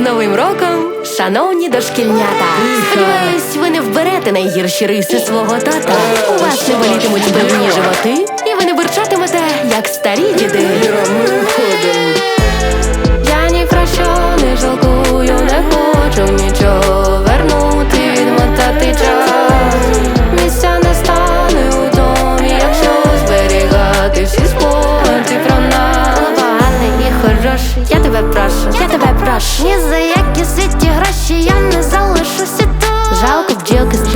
Новим роком, шановні дошкільнята! Сподіваюсь, ви не вберете найгірші риси свого тата. У вас не болітимуть брудні животи, і ви не бурчатимете, як старі діди. Я ні про що не жалкую, не хочу і хороший, я тебе прошу, я тебе прошу. Ні за які світі гроші я не залишуся тут Жалко бджілки стерчить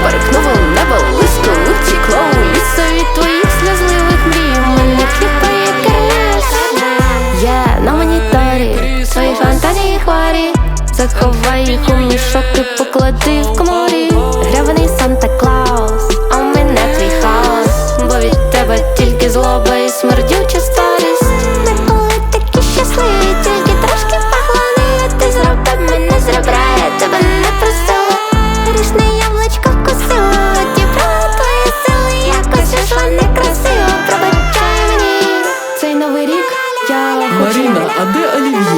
У небо Лиско утікло у лісо від твоїх сльозливих мрій. Мене хліпає кернес Є на моніторі Свої фантазії хворі. Заховай їх у мішок і поклади в коморі. Гряваний Санта Клаус, а мене твій хаос. Бо від тебе тільки злоба А де олів'є?